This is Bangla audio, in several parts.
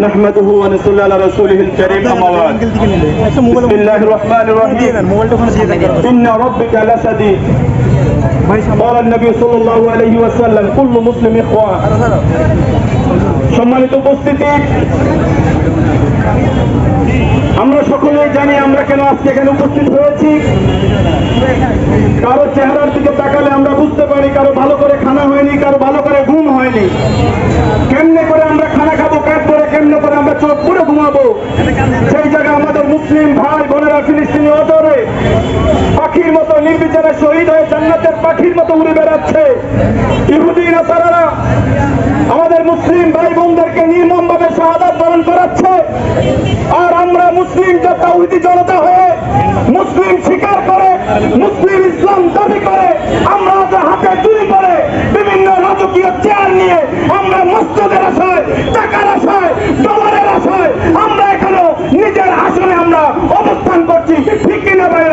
نحمده ونصلي على رسوله الكريم أما بعد بسم الله الرحمن الرحيم إن ربك لسديد قال النبي صلى الله عليه وسلم كل مسلم إخوان সম্মানিত উপস্থিতি আমরা সকলেই জানি আমরা কেন আজকে এখানে উপস্থিত হয়েছি কারো চেহারার দিকে তাকালে আমরা বুঝতে পারি কারো ভালো করে খানা হয়নি কারো ভালো করে ঘুম হয়নি পুরো ঘুমাবো। সেই জায়গায় আমাদের মুসলিম ভাই, বোনেরা ফিলিস্তিনি অজরে পাখির মতো নির্বিচারে শহীদ হয়ে জান্নাতের পাখির মতো উড়ে বেড়াচ্ছে। ইহুদি, নাসারারা আমাদের মুসলিম ভাই বোনদেরকে নির্মম ভাবে শাহাদাত বরণ করাচ্ছে। আর আমরা মুসলিম যে তাওহিদি জনতা হয়ে মুসলিম স্বীকার করে, মুসলিম ইসলাম দাবি করে, আমরা হাতে চুরি করে বিভিন্ন রাজকীয় চেয়ার নিয়ে আমরা টাকার আশায় ডলারের আশায় আমরা এখনও নিজের আসনে আমরা অবস্থান করছি ঠিক কিনা ভাই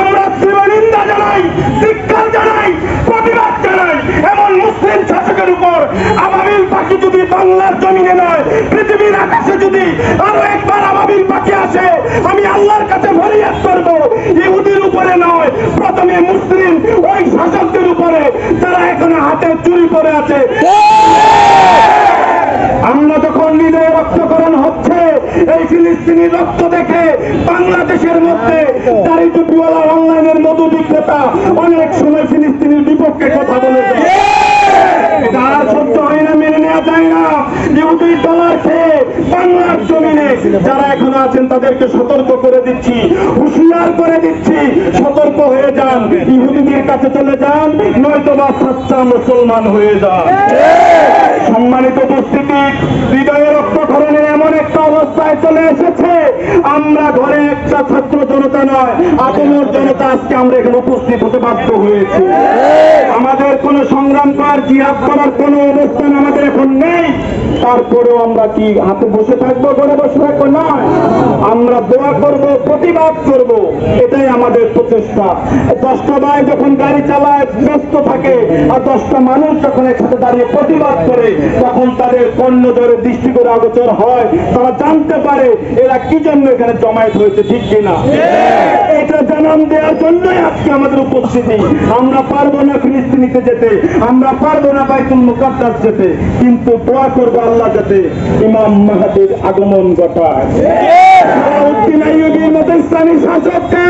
আমরা তীব্র নিন্দা জানাই ধিক্কার জানাই প্রতিবাদ জানাই এমন মুসলিম শাসকের উপর আবাবিল পাখি যদি বাংলার জমিনে নয় পৃথিবীর আকাশে যদি আরও একবার আবাবিল পাখি আসে, আমি আল্লাহর কাছে ফরিয়াদ করব। ইহুদির উপরে নয়, প্রথমে মুসলিম, ওই শাসকদের উপরে, যারা এখনও হাতে চুরি করে আছে। আমরা যখন হৃদয়ে রক্তকরণ হচ্ছে, এই ফিলিস্তিনি রক্ত দেখে বাংলাদেশের মধ্যে দাড়ি টুপিওয়ালা অনলাইনের মধু বিক্রেতা অনেক সময় ফিলিস্তিনির বিপক্ষে কথা বলে যায়। এটা আর সত্য হয় না মেনে নেওয়া যায় না ইহুদির ডলার খেয়ে বাংলার জমিনে যারা এখনও আছেন, তাদেরকে সতর্ক করে দিচ্ছি, হুঁশিয়ার করে দিচ্ছি, সতর্ক হয়ে যান, ইহুদিদের কাছে চলে যান নয়তো বা সাচ্চা মুসলমান হয়ে যান। সম্মানিত উপস্থিতি, হৃদয়ে রক্তক্ষরণের এমন একটা অবস্থায় চলে এসেছে, আমরা ঘরে একটা ছাত্র জনতা নয় আপমর জনতা আজকে আমরা এখানে উপস্থিত হতে বাধ্য হয়েছি। আমাদের কোন সংগ্রাম করার, জিহাদ করার কোন অবস্থান আমাদের এখন নেই। তারপরেও আমরা কি হাতে বসে থাকব, ঘরে বসে থাকব? নয় আমরা দোয়া করব, প্রতিবাদ করব। এটাই আমাদের প্রচেষ্টা। দশটা ভাই যখন গাড়ি চালায়, ব্যস্ত থাকে, আর দশটা মানুষ যখন একসাথে দাঁড়িয়ে প্রতিবাদ করে, তখন তাদের পণ্য ধরে দৃষ্টি করে আগোচর হয়। তারা জানতে পারে এরা কি জন্য এখানে জমায়েত হয়েছে, ঠিক কিনা? এটা জানান দেওয়ার জন্যই আজকে আমাদের উপস্থিতি। আমরা পারব না ফিলিস্তিনিতে যেতে, আমরা পারব না বাইতুল মুকাদ্দাস যেতে, কিন্তু দোয়া করব আল্লাহ যাতে ইমাম মাহাদির আগমন ঘটায়। শাসককে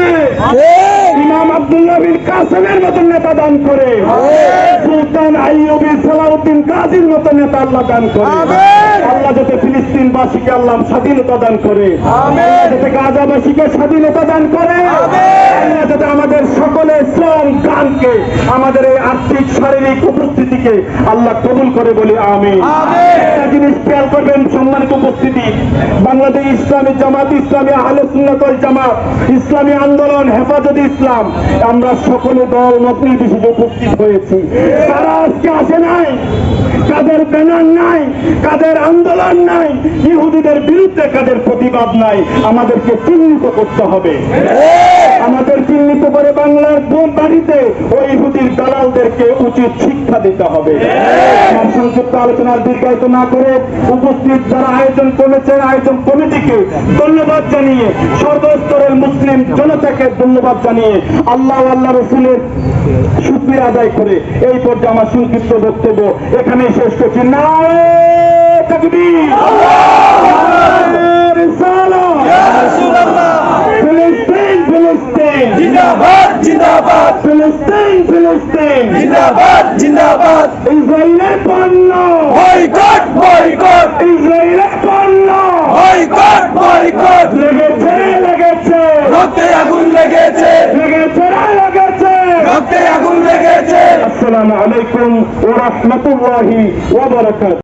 ইমাম আব্দুল্লাহ কাসেমের মতন নেতা দান করে। সুলতান আইয়ুবী সালাউদ্দিন কাজীর মতো নেতা আল্লাহ দান করে। আল্লাহ যাতে ফিলিস্তিনবাসীকে আল্লাহ স্বাধীনতা দান করে। যাতে গাজাবাসীকে স্বাধীনতা দান করে। আল্লাহ যাতে আমাদের সকলের শ্রম গানকে আমাদের এই আর্থিক শারীরিক উপস্থিতিকে আল্লাহ কবুল করে বলি আমি একটা জিনিস খেয়াল করবেন সম্মানিত উপস্থিতি। বাংলাদেশ ইসলামী জামাত ইসলামী আহলে সুন্নাতল জামাত ইসলামী আন্দোলন হেফাজত ইসলাম আমরা সকলে দল মত নির্বিশেষে উপস্থিত হয়েছি। তারা আজকে আসে নাই। কাদের ব্যানার নাই, কাদের আন্দোলন নাই, ইহুদিদের বিরুদ্ধে কাদের প্রতিবাদ নাই, আমাদেরকে চিহ্নিত করতে হবে। আমাদের চিহ্নিত করে বাংলার কোন বাড়িতে ওই ইহুদির দালালদেরকে উচিত শিক্ষা দিতে হবে। আমার সংক্ষিপ্ত আলোচনার দীর্ঘায়িত না করে উপস্থিত যারা আয়োজন করেছে আয়োজন কমিটিকে ধন্যবাদ জানিয়ে সর্বস্তরের মুসলিম জনতাকে ধন্যবাদ জানিয়ে আল্লাহ আল্লাহ রসুলের শুক্রিয়া আদায় করে এই পর্যায়ে আমার সংক্ষিপ্ত বক্তব্য এখানেই শেষ করছি। না ফিলিস্তিন ফিলিস্তিন জিন্দাবাদ জিন্দাবাদ ফিলিস্তিন ফিলিস্তিন। জিন্দাবাদ জিন্দাবাদ। ইসরায়েলের পণ্য। Boycott boycott. ইসরায়েলের পণ্য। Boycott boycott. লেগেছে লেগেছে। রক্তে আগুন লেগেছে। লেগেছে লেগেছে? রক্তে আগুন লেগেছে। আসসালামু আলাইকুম ওয়া রাহমাতুল্লাহি ওয়া বারাকাতুহু।